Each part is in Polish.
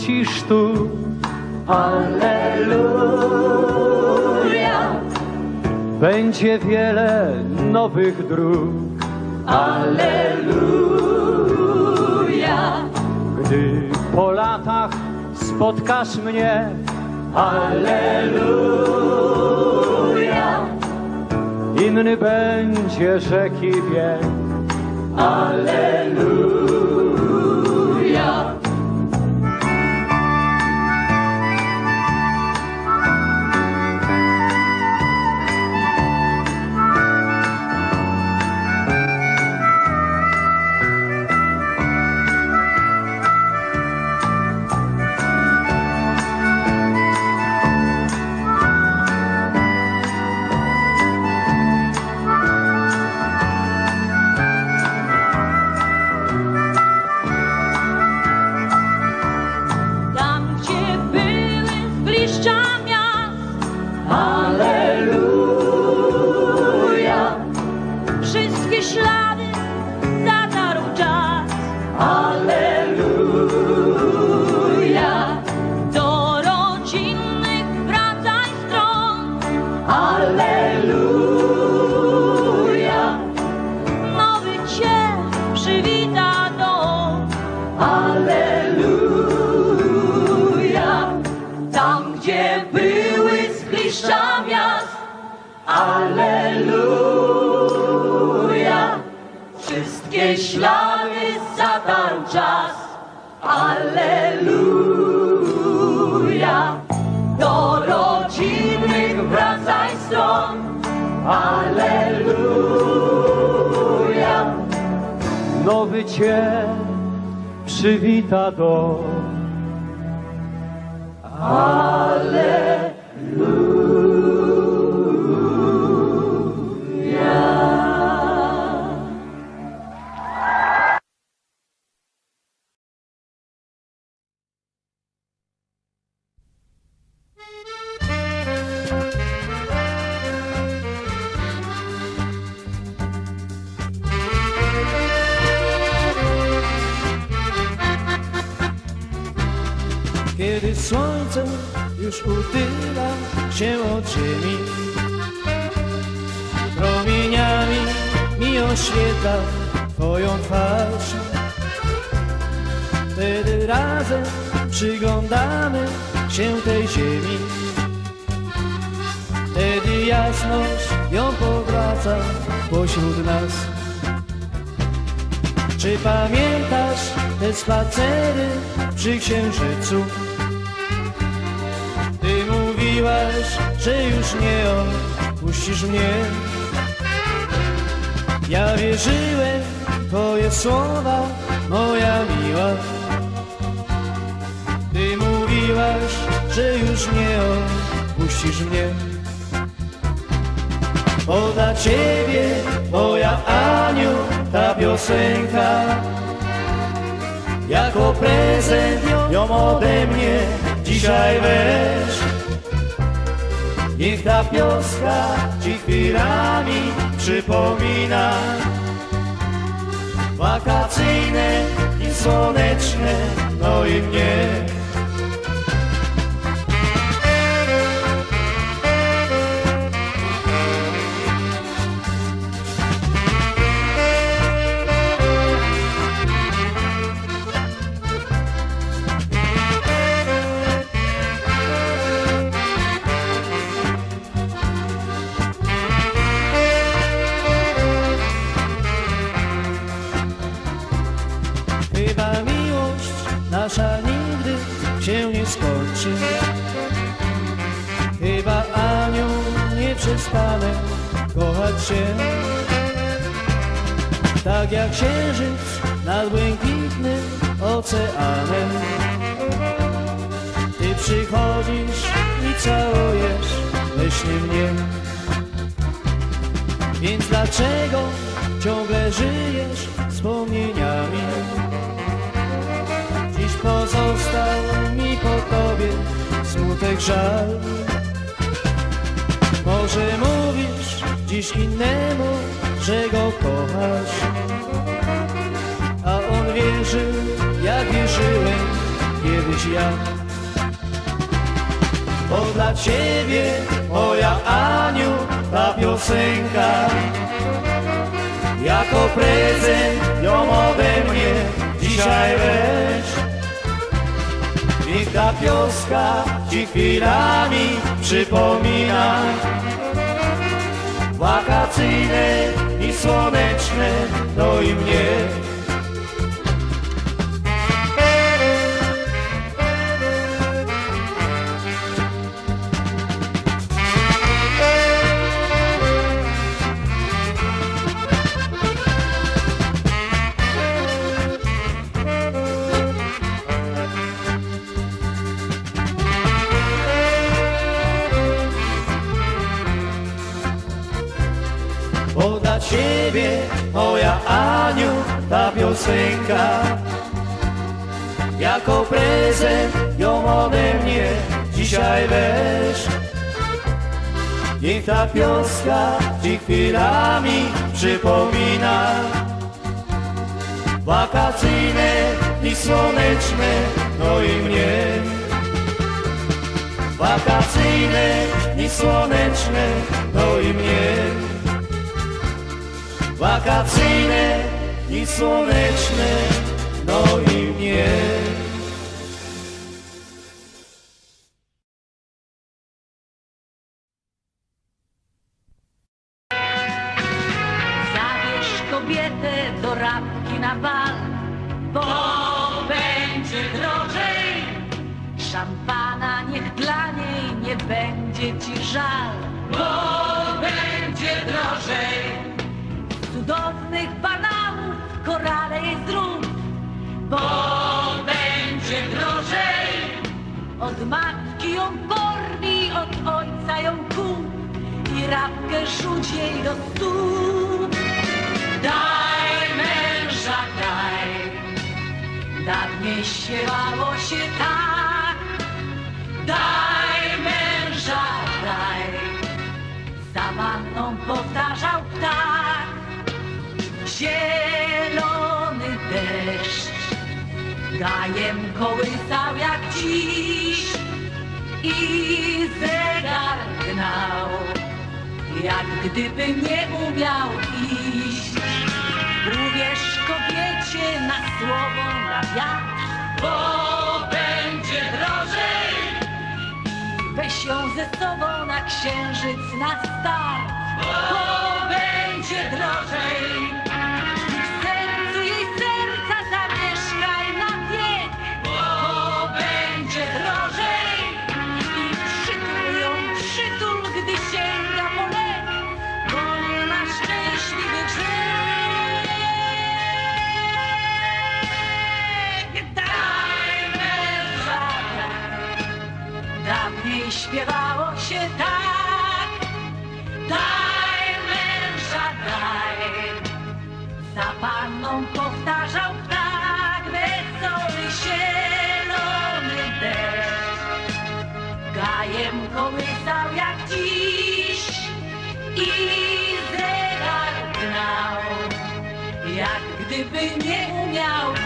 wrócisz tu. Alleluja. Będzie wiele nowych dróg. Alleluja. Gdy po latach spotkasz mnie. Alleluja. Inny będzie rzeki bieg. Alleluja. Alleluja. Tam, gdzie były zgliszcza miast. Alleluja. Wszystkie ślady zatarł czas. Alleluja. Do rodzinnych wracaj stron. Alleluja. Nowy cię przywita dom. Kiedy słońce już utyla się od ziemi Promieniami mi oświetla Twoją twarz. Wtedy razem przyglądamy się tej ziemi. Wtedy jasność ją powraca pośród nas. Czy pamiętasz te spacery przy księżycu? Mówiłaś, że już nie opuścisz mnie. Ja wierzyłem w Twoje słowa, moja miła. Ty mówiłaś, że już nie opuścisz mnie. Bo dla Ciebie, moja Aniu, ta piosenka. Jako prezent ją ode mnie dzisiaj weź Niech ta pioska ci chwilami przypomina. Wakacyjne i słoneczne, no i mnie skończy. Chyba Aniu nie przestanę kochać się. Tak jak księżyc nad błękitnym oceanem. Ty przychodzisz i całujesz we śnie mnie. Więc dlaczego ciągle żyjesz wspomnieniami? Pozostał mi po tobie smutek, żal Może mówisz dziś innemu, że go kochasz A on wierzył, jak wierzyłem kiedyś ja. Bo dla ciebie, moja Aniu, ta piosenka Jako prezent ją ode mnie dzisiaj ta pioska ci chwilami przypomina. Wakacyjne i słoneczne, no i mnie ciebie, moja Aniu, ta piosenka. Jako prezent ją ode mnie dzisiaj weź. Niech ta pioska ci chwilami przypomina. Wakacyjne i słoneczne, no i mnie. Wakacyjne i słoneczne, no i mnie drożej. Szampana niech dla niej nie będzie ci żal, Cudownych banałów, korale i zrób, bo będzie drożej. Od matki ją porwi, od ojca ją kup i rabkę rzuć jej do stóp. Daj męża, daj, dawniej śpiewało się tak. Zielony deszcz gajem kołysał jak dziś i zegar gnał, jak gdyby nie umiał iść. Uwierz kobiecie na słowo, na wiatr, bo będzie drożej. Weź ją ze sobą na księżyc, na start, bo będzie drożej. Dawniej śpiewało się tak. Daj męża, daj. Za panną powtarzał tak wesoły zielony deszcz. Gajem kołysał jak dziś i zegar gnał, jak gdyby nie umiał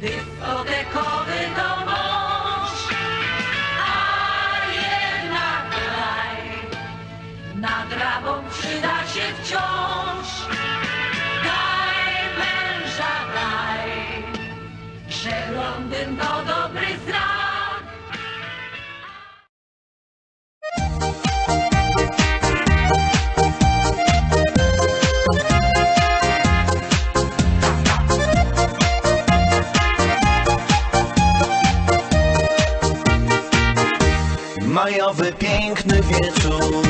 this. Majowy piękny wieczór